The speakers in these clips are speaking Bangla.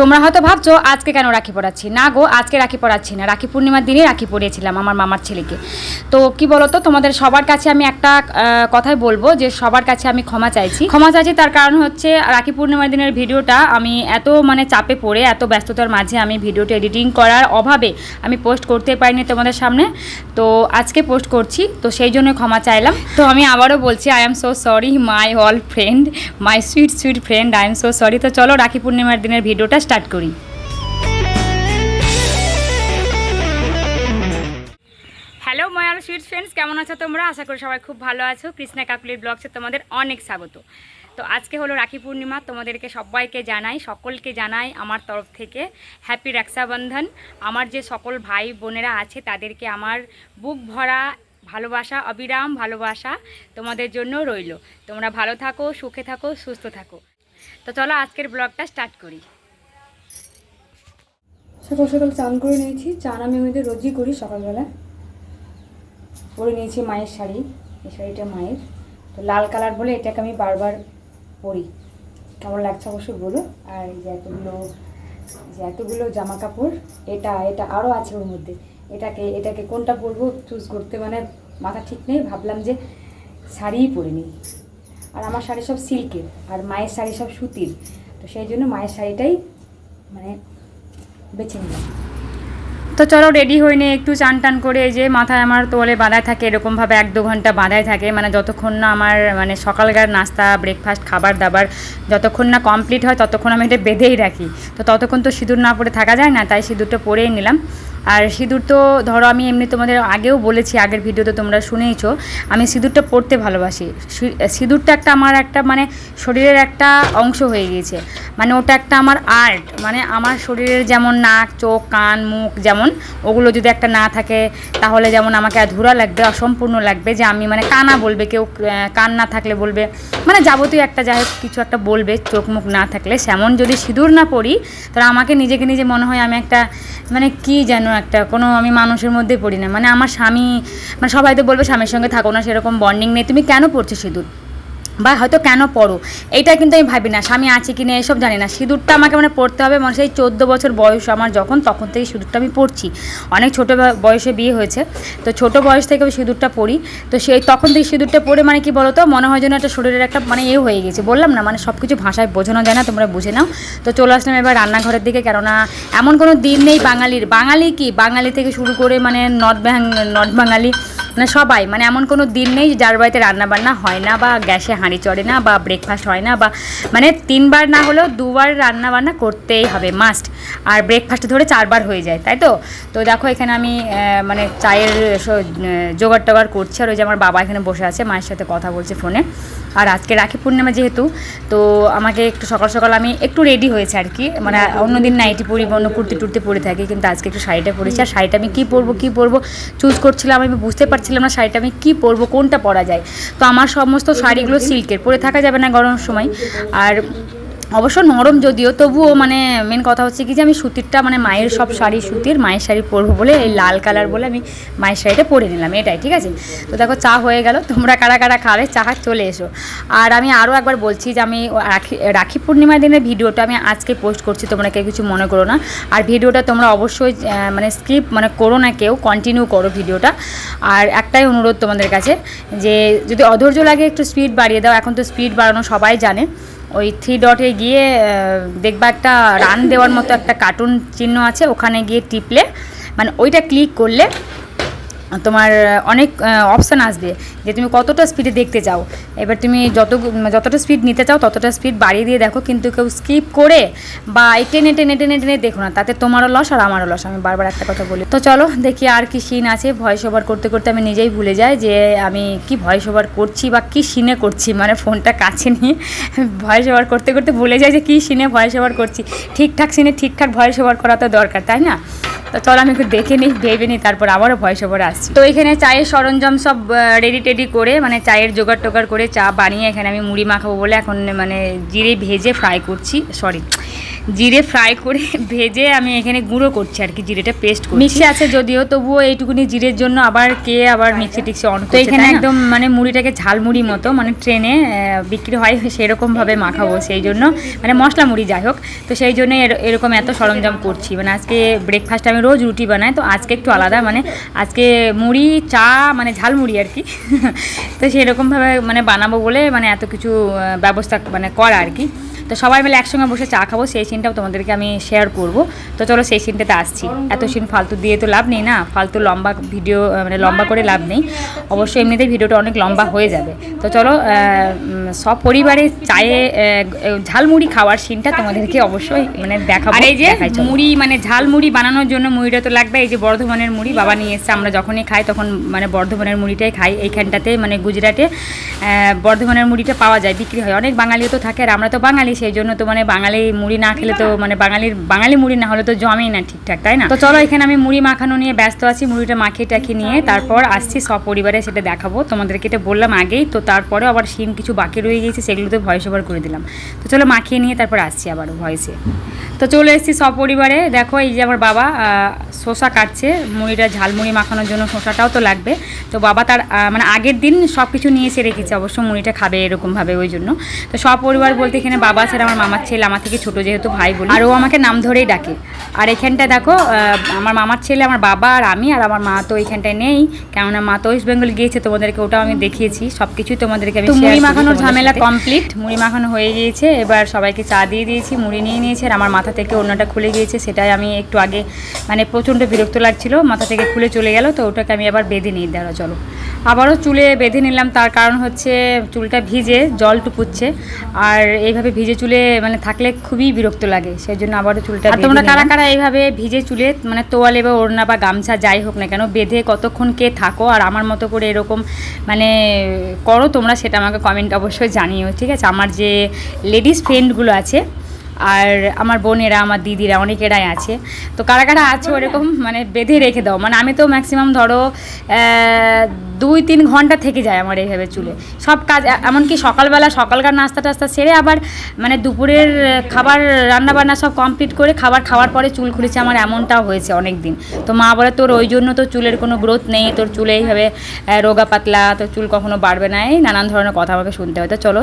তোমরা হয়তো ভাবছ, আজকে কেন রাখি পড়াচ্ছি না গো, আজকে রাখি পড়াচ্ছি না। রাখি পূর্ণিমার দিনে রাখি পড়িয়েছিলাম আমার মামার ছেলেকে। তো কি বলতো, তোমাদের সবার কাছে আমি একটা কথাই বলব যে সবার কাছে আমি ক্ষমা চাইছি। ক্ষমা চাইছি তার কারণ হচ্ছে রাখি পূর্ণিমার দিনের ভিডিওটা আমি এত মানে চাপে পড়ে, এত ব্যস্ততার মাঝে আমি ভিডিওটা এডিটিং করার অভাবে আমি পোস্ট করতে পারিনি তোমাদের সামনে। তো আজকে পোস্ট করছি, তো সেই জন্য ক্ষমা চাইলাম। তো আমি আবারও বলছি I am so sorry my all friend my sweet sweet friend I am so sorry তো চলো রাখি পূর্ণিমার দিনের ভিডিওটা স্টার্ট করি। হ্যালো ময়াল সুইট ফ্রেন্ডস কেমন আছো তোমরা? আশা করি সবাই খুব ভালো আছো। কৃষ্ণা কাকুলির ব্লগসে তোমাদের অনেক স্বাগত। তো আজকে হলো রাখি পূর্ণিমা, তোমাদেরকে সবাইকে জানাই, সকলকে জানাই আমার তরফ থেকে হ্যাপি রক্ষাবন্ধন। আমার যে সকল ভাই বোনেরা আছে, তাদেরকে আমার বুক ভরা ভালোবাসা, অবিরাম ভালোবাসা তোমাদের জন্য রইল। তোমরা ভালো থাকো, সুখে থাকো, সুস্থ থাকো। তো চলো আজকের ব্লগটা স্টার্ট করি। সকাল সকাল চান করে নিয়েছি। চান আমি এমনিতে রোজই করি সকালবেলা। পরে নিয়েছি মায়ের শাড়ি। এই শাড়িটা মায়ের। তো লাল কালার বলে এটাকে আমি বারবার পরি। কেমন লাগছে অবশ্যই বলো। আর এই যে এতগুলো যে এতগুলো জামা কাপড় এটা এটা আরও আছে ওর মধ্যে। এটাকে এটাকে কোনটা পরবো চুজ করতে মানে মাথা ঠিক নেই। ভাবলাম যে শাড়িই পরে নিই। আর আমার শাড়ি সব সিল্কের। আর মায়ের শাড়ি সব সুতির। তো সেই জন্য মায়ের শাড়িটাই মানে বেছে নিলাম। তো চলো রেডি হয়ে নিয়ে একটু চান টান করে যে মাথায় আমার তোলে বাঁধায় থাকে, এরকমভাবে এক দু ঘণ্টা বাঁধায় থাকে। মানে যতক্ষণ না আমার মানে সকালকার নাস্তা ব্রেকফাস্ট খাবার দাবার যতক্ষণ না কমপ্লিট হয়, ততক্ষণ আমি এটা বেঁধেই রাখি। তো ততক্ষণ তো সিঁদুর না পরে থাকা যায় না, তাই সিঁদুরটা পরেই নিলাম। আর সিঁদুর তো ধরো আমি এমনি তোমাদের আগেও বলেছি, আগের ভিডিওতে তোমরা শুনেইছো, আমি সিঁদুরটা পরতে ভালোবাসি। সিঁদুরটা একটা আমার একটা মানে শরীরের একটা অংশ হয়ে গিয়েছে। মানে ওটা একটা আমার আর্ট মানে আমার শরীরের যেমন নাক, চোখ, কান, মুখ যেমন, ওগুলো যদি একটা না থাকে, তাহলে যেমন আমাকে অধুরা লাগবে, অসম্পূর্ণ লাগবে যে আমি মানে কানা বলবে, কেউ কান না থাকলে বলবে মানে যাবতীয় একটা যাই হোক কিছু একটা বলবে, চোখ মুখ না থাকলে। সেমন যদি সিঁদুর না পড়ি, তাহলে আমাকে নিজেকে নিজে মনে হয় আমি একটা মানে কি যেন একটা, কোনো আমি মানুষের মধ্যে পড়ি না। মানে আমার স্বামী মানে সবাই তো বলবে স্বামীর সঙ্গে থাকো না, সেরকম বন্ডিং নেই। তুমি কেন পড়ছো সিঁদুর? বা হয়তো কেন পড়ো এইটা কিন্তু আমি ভাবি না, স্বামী আছে কি না এসব জানি না। সিঁদুরটা আমাকে মানে পড়তে হবে মানে সেই চোদ্দ বছর বয়স আমার যখন, তখন থেকে সিঁদুরটা আমি পড়ছি। অনেক ছোটো বয়সে বিয়ে হয়েছে, তো ছোট বয়স থেকে আমি সিঁদুরটা পড়ি। তো সেই, তখন থেকে সিঁদুরটা পড়ে মানে কি বলতো, মনে হয় যেন একটা শরীরের একটা মানে এ হয়ে গেছে। বললাম না মানে সব কিছু ভাষায় বোঝানো যায় না, তোমরা বুঝে নাও। তো চলে আসলাম এবার রান্নাঘরের দিকে, কেননা এমন কোনো দিন নেই বাঙালির। বাঙালি কি? বাঙালি থেকে শুরু করে মানে নর্থ নর্থ বাঙালি। মানে সবাই মানে এমন কোনো দিন নেই যার বাড়িতে রান্না বান্না হয় না বা গ্যাসে হাঁড়ি চড়ে না বা ব্রেকফাস্ট হয় না বা মানে তিনবার না হলেও দুবার রান্না বান্না করতেই হবে মাস্ট আর ব্রেকফাস্ট ধরে চারবার হয়ে যায়, তাই তো? তো দেখো এখানে আমি মানে চায়ের জোগাড় টোগাড় করছি আর ওই যে আমার বাবা এখানে বসে আছে, মায়ের সাথে কথা বলছে ফোনে। আর আজকে রাখি পূর্ণিমা যেহেতু, তো আমাকে একটু সকাল সকাল আমি একটু রেডি হয়েছে আর কি মানে অন্যদিন নাইটি পরি, অন্য কুর্তি টুর্তি পরে থাকি, কিন্তু আজকে একটু শাড়িটা পরেছি। আর শাড়িটা আমি কী পরবো কী পরবো চুজ করছিলাম আমি বুঝতে পারছিলাম না শাড়িটা আমি কী পরবো কোনটা পরা যায়। তো আমার সমস্ত শাড়িগুলো সিল্কের পরে থাকা যাবে না গরমের সময়। আর অবশ্য নরম যদিও, তবুও মানে মেন কথা হচ্ছে কি যে আমি সুতিরটা মানে মায়ের সব শাড়ি সুতির, মায়ের শাড়ি পরবো বলে এই লাল কালার বলে আমি মায়ের শাড়িটা পরে নিলাম, এটাই, ঠিক আছে? তো দেখো চা হয়ে গেল, তোমরা কারা কারা খাবে, চা চলে এসো। আর আমি আরও একবার বলছি যে আমি রাখি রাখি পূর্ণিমার দিনের ভিডিওটা আমি আজকে পোস্ট করছি, তোমরা কেউ কিছু মনে করো না। আর ভিডিওটা তোমরা অবশ্যই মানে স্কিপ মানে করো না কেউ কন্টিনিউ করো ভিডিওটা। আর একটাই অনুরোধ তোমাদের কাছে যে যদি অধৈর্য লাগে একটু স্পিড বাড়িয়ে দাও, এখন তো স্পিড বাড়ানো সবাই জানে। ওই থ্রি ডটে গিয়ে দেখবা একটা রান দেওয়ার মতো একটা কার্টুন চিহ্ন আছে, ওখানে গিয়ে টিপলে মানে ওইটা ক্লিক করলে তোমার অনেক অপশান আসবে। যে তুমি কতটা স্পিডে দেখতে চাও। এবার তুমি যত যতটা স্পিড নিতে চাও, ততটা স্পিড বাড়িয়ে দিয়ে দেখো, কিন্তু কেউ স্কিপ করে বা টেনে টেনে টেনে টেনে দেখো না, তাতে তোমারও লস আর আমারও লস আমি বারবার একটা কথা বলি। তো চলো দেখি আর কি সিন আছে। ভয়েস ওভার করতে করতে আমি নিজেই ভুলে যাই যে আমি কি ভয়েস ওভার করছি বা কি সিনে করছি মানে ফোনটা কাছে নিয়ে ভয়েস ওভার করতে করতে ভুলে যাই যে কী সিনে ভয়েস ওভার করছি। ঠিকঠাক সিনে ঠিকঠাক ভয়েস ওভার করা তো দরকার, তাই না? তো চলো আমি একটু দেখে নিই, ভেবে নিই, তারপর আবারও ভয়েস ওভার আসছি। তো এখানে চায়ের সরঞ্জাম সব রেডি টেডি করে মানে চায়ের জোগাড় টোগাড় করে চা বানিয়ে এখানে আমি মুড়ি মাখাবো বলে এখন মানে জিরে ভেজে ফ্রাই করছি সরি জিরে ফ্রাই করে ভেজে আমি এখানে গুঁড়ো করছি আর কি জিরেটা পেস্ট করছি। মিক্সি আছে যদিও তবুও এইটুকুনি জিরের জন্য আবার কে আবার মিক্সি টিক্সি অন তো এখানে একদম মানে মুড়িটাকে ঝালমুড়ি মতো মানে ট্রেনে বিক্রি হয় সেরকমভাবে মাখাবো সেই জন্য। মানে মশলা মুড়ি যাই হোক তো সেই জন্য এর- এরকম এত সরঞ্জাম করছি। মানে আজকে ব্রেকফাস্ট আমি রোজ রুটি বানাই তো আজকে একটু আলাদা মানে আজকে মুড়ি চা মানে ঝালমুড়ি আর কি। তো সেরকমভাবে মানে বানাবো বলে মানে এত কিছু ব্যবস্থা মানে করা আর কি। তো সবাই মিলে একসঙ্গে বসে চা খাব সেই সিনটাও তোমাদেরকে আমি শেয়ার করব। তো চলো সেই সিনটাতে আসছি। এত সিন ফালতু দিয়ে তো লাভ নেই না? ফালতু লম্বা ভিডিও মানে লম্বা করে লাভ নেই। অবশ্যই এমনিতেই ভিডিওটা অনেক লম্বা হয়ে যাবে। তো চলো সব পরিবারে চায়ে ঝালমুড়ি খাওয়ার সিনটা তোমাদেরকে অবশ্যই মানে দেখাবো আর এই যে মুড়ি মানে ঝালমুড়ি বানানোর জন্য মুড়িটা তো লাগবে এই যে বর্ধমানের মুড়ি বাবা নিয়ে এসছে আমরা যখনই খাই তখন মানে বর্ধমানের মুড়িটাই খাই। এইখানটাতে মানে গুজরাটে বর্ধমানের মুড়িটা পাওয়া যায় বিক্রি হয়। অনেক বাঙালিও তো থাকে আর আমরা তো বাঙালি সেই জন্য তো মানে বাঙালি মুড়ি না খেলে তো মানে বাঙালির বাঙালি মুড়ি না হলে তো জমেই না ঠিকঠাক তাই না? তো চলো এখানে আমি মুড়ি মাখানো নিয়ে ব্যস্ত আছি মুড়িটা মাখিয়ে টাখিয়ে নিয়ে তারপর আসছি সব পরিবারে সেটা দেখাবো। তোমাদেরকে এটা বললাম আগেই তো তারপরে আবার সিন কিছু বাকি রয়ে গিয়েছে সেগুলো তো ভয়েস ওভার করে দিলাম। তো চলো মাখিয়ে নিয়ে তারপর আসছি আবার ভয়েসে তো চলে এসেছি সপরিবারে দেখো এই যে আমার বাবা শসা কাটছে মুড়িটা ঝালমুড়ি মাখানোর জন্য শসাটাও তো লাগবে। তো বাবা তার মানে আগের দিন সব কিছু নিয়ে এসে রেখেছে অবশ্য মুড়িটা খাবে এরকমভাবে ওই জন্য। তো সপরিবার বলতে এখানে বাবা ছাড়া আমার মামার ছেলে আমার থেকে ছোটো যেহেতু ভাই বলি আর ও আমাকে নাম ধরেই ডাকে। আর এখানটা দেখো আমার মামার ছেলে আমার বাবা আর আমি আর আমার মা তো এখানটায় নেই। কেননা মা তো ওয়েস্ট বেঙ্গল গিয়েছে তোমাদেরকে ওটাও আমি দেখিয়েছি। সব কিছুই তোমাদেরকে আমি মুড়ি মাখানোর ঝামেলা কমপ্লিট মুড়ি মাখানো হয়ে গিয়েছে এবার সবাইকে চা দিয়ে দিয়েছি মুড়ি নিয়ে নিয়েছে আর আমার মাথা থেকে অন্যটা খুলে গিয়েছে সেটাই আমি একটু আগে মানে প্রচণ্ড বিরক্ত লাগছিল মাথা থেকে খুলে চলে গেল তো ওটাকে আমি আবার বেঁধে নিই। দাঁড়া চলো। আবারও চুলে বেঁধে নিলাম তার কারণ হচ্ছে চুলটা ভিজে জল টুকুচ্ছে আর এইভাবে ভিজে চুলে মানে থাকলে খুবই বিরক্ত লাগে সেই জন্য আবারও চুলটা আর তোমরা কারা। কারা এইভাবে ভিজে চুলে মানে তোয়ালে বা ওড়না বা গামছা যাই হোক না কেন বেঁধে কতক্ষণ কে থাকো আর আমার মতো করে এরকম মানে করো তোমরা সেটা আমাকে কমেন্ট অবশ্যই জানিও ঠিক আছে আমার যে লেডিস ফ্রেন্ডগুলো আছে আর আমার বোনেরা আমার দিদিরা অনেকেরাই আছে। তো কারা কারা আছে ওরকম মানে বেঁধে রেখে দাও। মানে আমি তো ম্যাক্সিমাম ধরো দুই তিন ঘণ্টা থেকে যায় আমার এইভাবে চুলে। সব কাজ এমনকি সকালবেলা সকালকার নাস্তা টাস্তা সেরে আবার মানে দুপুরের খাবার রান্না বান্না সব কমপ্লিট করে খাবার খাওয়ার পরে চুল খুলেছে আমার এমনটাও হয়েছে অনেক দিন তো মা বলে তোর ওই জন্য তোর চুলের কোনো গ্রোথ নেই তোর চুলে এইভাবে রোগা পাতলা তোর চুল কখনো বাড়বে না। এই নানান ধরনের কথা আমাকে শুনতে হয়। তো চলো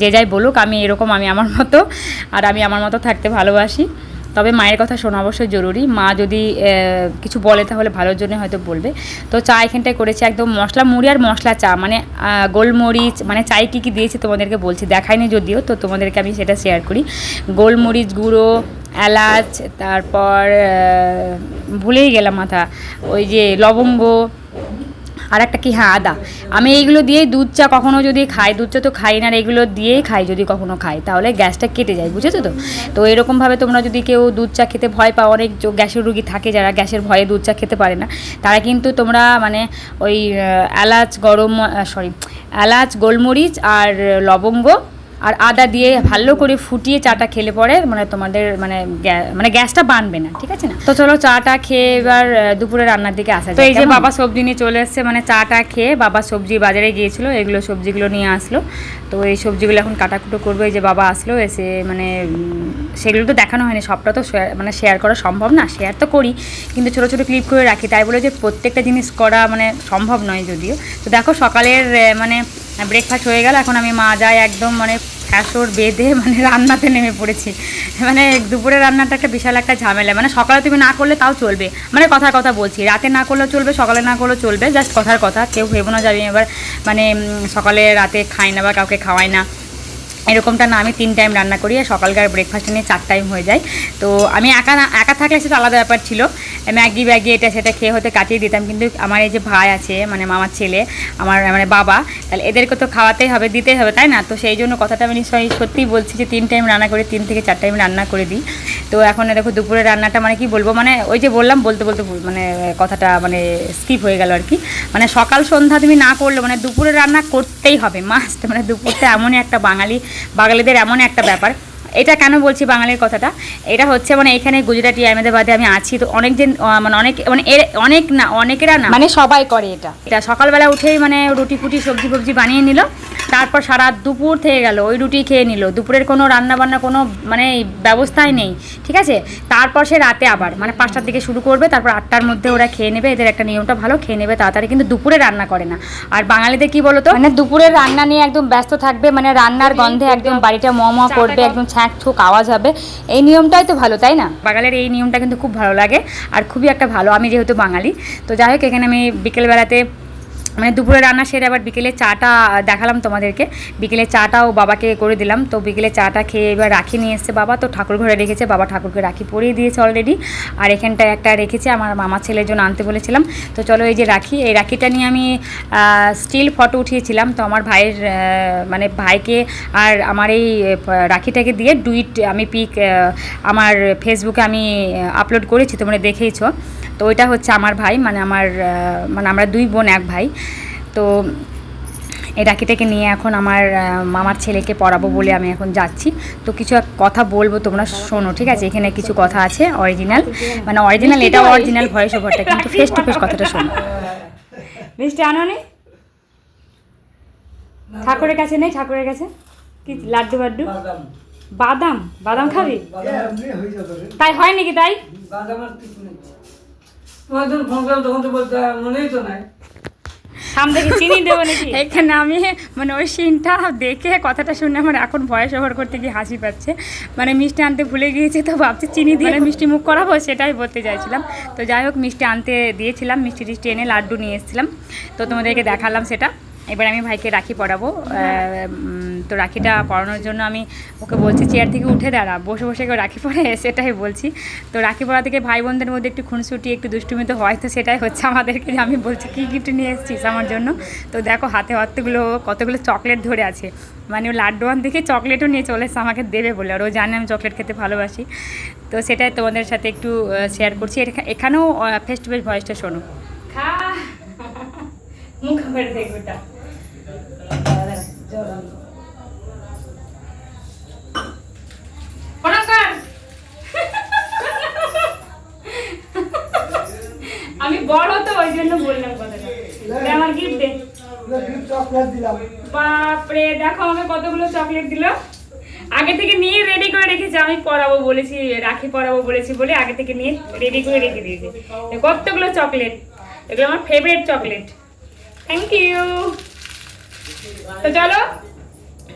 যে যাই বলুক আমি এরকম আমি আমার মতো আর আমি আমার মতো থাকতে ভালোবাসি। তবে মায়ের কথা শোনা অবশ্যই জরুরি। মা যদি কিছু বলে তাহলে ভালোর জন্য হয়তো বলবে। তো চা এখানটায় করেছে একদম মশলা, মুড়ি আর মশলা চা। মানে গোলমরিচ মানে চাই কী কী দিয়েছি তোমাদেরকে বলছি। দেখাইনি যদিও, তো তোমাদেরকে আমি সেটা শেয়ার করি। গোলমরিচ গুঁড়ো, এলাচ, তারপর ভুলেই গেলাম মাথা। ওই যে লবঙ্গ আর একটা কি হ্যাঁ আদা। আমি এইগুলো দিয়েই দুধ চা কখনো যদি খাই, দুধ চা তো খাই না, আর এইগুলো দিয়েই খাই যদি কখনো খাই, তাহলে গ্যাসটা কেটে যায়, বুঝেছ তো? তো এরকমভাবে তোমরা যদি কেউ দুধ চা খেতে ভয় পাও, অনেক গ্যাসের রুগী থাকে যারা গ্যাসের ভয়ে দুধ চা খেতে পারে না, তারা কিন্তু তোমরা মানে ওই এলাচ গরম সরি এলাচ, গোলমরিচ আর লবঙ্গ আর আদা দিয়ে ভালো করে ফুটিয়ে চাটা খেলে পরে মানে তোমাদের মানে গ্যা- মানে গ্যাসটা বানবে না ঠিক আছে না? তো চলো চাটা খেয়ে এবার দুপুরে রান্নার দিকে আসা তো এই যে বাবা সবজি নিয়ে চলে এসছে মানে চাটা খেয়ে বাবা সবজি বাজারে গিয়েছিল এগুলো সবজিগুলো নিয়ে আসলো। তো এই সবজিগুলো এখন কাটাকুটো করব এই যে বাবা আসলো এসে মানে সেগুলো তো দেখানো হয়নি সবটা তো মানে শেয়ার করা সম্ভব না শেয়ার তো করি কিন্তু ছোটো ছোটো ক্লিপ করে রাখি। তাই বলে যে প্রত্যেকটা জিনিস করা মানে সম্ভব নয় যদিও। তো দেখো সকালের মানে ব্রেকফাস্ট হয়ে গেল এখন আমি মা যাই একদম মানে ফ্যাসর বেঁধে মানে রান্নাতে নেমে পড়েছি। মানে দুপুরে রান্নাটা একটা বিশাল একটা ঝামেলা। মানে সকালে তুমি না করলে তাও চলবে। মানে কথার কথা বলছি, রাতে না করলেও চলবে, সকালে না করলেও চলবে জাস্ট কথার কথা। কেউ ভেবো না যাবে এবার মানে সকালে রাতে খাই না বা কাউকে খাওয়াই না। এরকমটা না, আমি তিন টাইম রান্না করি, আর সকালকার ব্রেকফাস্ট নিয়ে চার টাইম হয়ে যায়। তো আমি একা না, একা থাকলে সেটা আলাদা ব্যাপার ছিল। ম্যাগি ব্যাগি এটা সেটা খেয়ে হতে কাটিয়ে দিতাম, কিন্তু আমার এই যে ভাই আছে মানে মামার ছেলে, আমার মানে বাবা, তাহলে এদেরকে তো খাওয়াতেই হবে, দিতেই হবে, তাই না? তো সেই জন্য কথাটা আমি নিশ্চয়ই সত্যিই বলছি যে তিন টাইম রান্না করে, তিন থেকে চার টাইম রান্না করে দিই। তো এখন দেখো দুপুরে রান্নাটা মানে কি বলব মানে ওই যে বললাম, বলতে বলতে মানে কথাটা মানে স্কিপ হয়ে গেল আর কি। মানে সকাল সন্ধ্যা তুমি না করলে মানে দুপুরে রান্না করতেই হবে মাস্ট মানে দুপুরটা এমনই একটা বাঙালি বাঙালিদের এমন একটা ব্যাপার। এটা কেন বলছি বাঙালির কথাটা? এটা হচ্ছে মানে এখানে গুজরাটি আহমেদাবাদে আমি আছি তো অনেক দিন মানে অনেক মানে এর অনেক না অনেকেরা না মানে সবাই করে এটা। এটা সকালবেলা উঠেই মানে রুটি ফুটি সবজি ফবজি বানিয়ে নিল। তারপর সারা দুপুর থেকে গেল ওই রুটি খেয়ে নিল। দুপুরের কোনো রান্না বান্না কোনো মানে ব্যবস্থাই নেই ঠিক আছে? তারপর সে রাতে আবার মানে পাঁচটার দিকে শুরু করবে তারপর আটটার মধ্যে ওরা খেয়ে নেবে এদের একটা নিয়মটা ভালো খেয়ে নেবে তাড়াতাড়ি কিন্তু দুপুরে রান্না করে না। আর বাঙালিদের কি বলতো? মানে দুপুরের রান্না নিয়ে একদম ব্যস্ত থাকবে মানে রান্নার গন্ধে একদম বাড়িটা ম ম করবে একদম ছ্যাঁক ছুক আওয়াজ হবে। এই নিয়মটাই তো ভালো তাই না? বাঙালির এই নিয়মটা কিন্তু খুব ভালো লাগে আর খুবই একটা ভালো আমি যেহেতু বাঙালি তো যাই হোক এখানে আমি বিকেলবেলাতে মানে দুপুরে রান্না সেরে আবার বিকেলে চাটা দেখালাম তোমাদেরকে। বিকেলে চাটাও বাবাকে করে দিলাম। তো বিকেলে চাটা খেয়ে এবার রাখি নিয়ে এসছে বাবা। তো ঠাকুর ঘরে রেখেছে, বাবা ঠাকুরকে রাখি পরিয়ে দিয়েছে অলরেডি আর এখানটায় একটা রেখেছে, আমার মামা ছেলের জন্য আনতে বলেছিলাম। তো চলো এই যে রাখি, এই রাখিটা নিয়ে আমি স্টিল ফটো উঠিয়েছিলাম। তো আমার ভাইয়ের মানে ভাইকে আর আমার এই রাখিটাকে দিয়ে ডুইট আমি পিক আমার ফেসবুকে আমি আপলোড করেছি, তোমরা দেখেইছো। তো ওইটা হচ্ছে আমার ভাই মানে আমার মানে আমরা দুই বোন এক ভাই। তো এই রাখিটাকে নিয়ে এখন আমার মামার ছেলেকে পড়াবো বলে আমি এখন যাচ্ছি। তো কিছু এক কথা বলব তোমরা শোনো ঠিক আছে? এখানে কিছু কথা আছে অরিজিনাল মানে অরিজিনাল এটা অরিজিনাল ভয়েস ওভারটা কিন্তু ফেস টু ফেস কথাটা শোনো। মিষ্টি আনো নি ঠাকুরের কাছে নেই? ঠাকুরের কাছে? কি লাড্ডু বাড্ডু? বাদাম। বাদাম? খাবি? হয়ে। তাই হয় নাকি তাই? তোমার যখন ফোন করলাম তখন তো বলতে মনেই তো নাই। সামনে চিনি দেবো নাকি? এখানে আমি মানে ওই সিনটা দেখে কথাটা শুনে আমার এখন ভয়েস ওভার করতে গিয়ে হাসি পাচ্ছে। মানে মিষ্টি আনতে ভুলে গিয়েছি তো ভাবছি চিনি দিয়ে মিষ্টি মুখ করাবো সেটাই বলতে চাইছিলাম। তো যাই হোক মিষ্টি আনতে দিয়েছিলাম মিষ্টি টিষ্টি এনে লাড্ডু নিয়ে এসেছিলাম। তো তোমাদেরকে দেখালাম সেটা। এবার আমি ভাইকে রাখি পরাবো তো রাখিটা পরানোর জন্য আমি ওকে বলছি, চেয়ার থেকে উঠে দাঁড়া, বসে বসে কেউ রাখি পরে সেটাই বলছি। তো রাখি পরা থেকে ভাই বোনদের মধ্যে একটু খুনসুটি, একটু দুষ্টুমি তো হয় তো সেটাই হচ্ছে আমাদেরকে। আমি বলছি, কী গিফট নিয়ে এসেছিস আমার জন্য? তো দেখো হাতে হাতগুলো কতগুলো চকলেট ধরে আছে। মানে ও লাড্ডু আন দেখে চকলেটও নিয়ে চলে এসছে, আমাকে দেবে বলে। আর ও জানে আমি চকলেট খেতে ভালোবাসি। তো সেটাই তোমাদের সাথে একটু শেয়ার করছি। এখা- এখানেও ফেস টু ফেস ভয়েসটা শোনো। খা। মুখ করে দেখো ওটা প্রণাম কর। আমি বড় তো, ওই জন্য বললাম কথাটা। আমার গিফট দে বাপরে, দেখো আমাকে কতগুলো চকলেট দিল। আগে থেকে নিয়ে রেডি করে রেখেছি, আমি পরাবো বলেছি, রাখি পরাবো বলেছি বলে আগে থেকে নিয়ে রেডি করে রেখে দিয়েছি। কতগুলো চকলেট এগুলো আমার ফেভারিট চকলেট থ্যাংক ইউ তো চলো,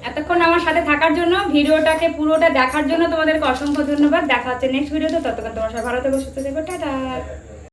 এতক্ষণ আমার সাথে থাকার জন্য, ভিডিওটাকে পুরোটা দেখার জন্য তোমাদেরকে অসংখ্য ধন্যবাদ। দেখা হচ্ছে নেক্সট ভিডিওতে ততক্ষণ তোমার সাথে ভালো থেকো, সুস্থ থেকো, টাটা।